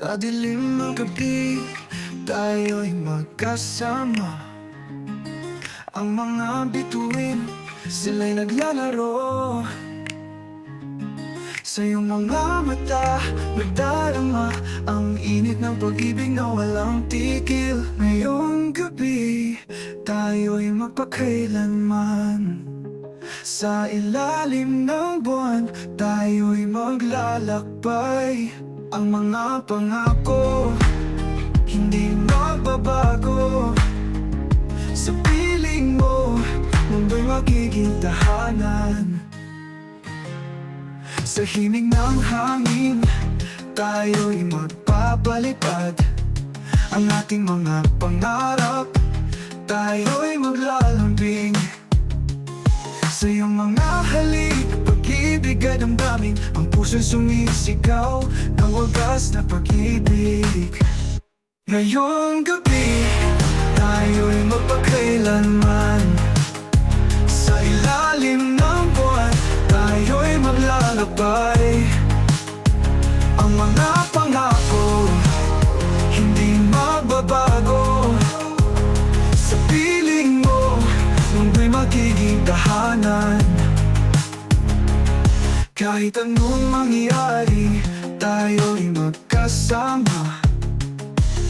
Sa dilim ng gabi, tayo'y magkasama. Ang mga bituin, sila'y naglalaro. Sa iyong mga mata, nagdarama. Ang init ng pag-ibig na walang tigil. Ngayong gabi, tayo'y magpakailanman. Sa ilalim ng buwan, tayo'y maglalakbay Ang mga pangako, hindi magbabago. Sa piling mo, mundo'y magiging tahanan. Sa himig ng hangin, tayo'y magpapalipad. Ang ating mga pangarap, tayo'y maglalambing. Sa iyong mga halik, pag-ibig at damdamin Ang puso'y sumisigaw ng wagas na pag-ibig. Ngayong gabi, tayo'y magpakailanman. Sa ilalim ng buwan, tayo'y maglalakbay. Ang mga pangako, hindi magbabago Sa piling mo, mundo'y magiging tahanan Kahit anong mangyari, tayo'y magkasama.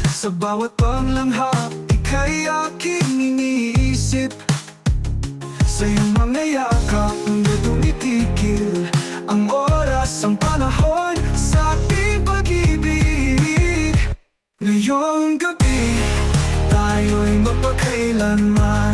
Sa bawat panglanghap, ika'y aking iniisip. Sa iyong mga yakap, mundo tumitigil Ang oras, ang panahon, sa ating pag-ibig. Ngayong gabi, tayo'y magpakailanman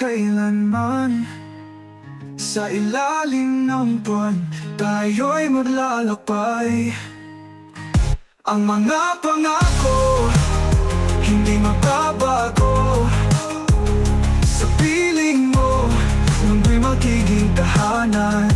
tayo'y mapakailanman Sa ilalim ng buwan, tayo'y maglalakbay. Ang mga pangako, hindi magbabago. Sa piling mo, mundo'y magiging tahanan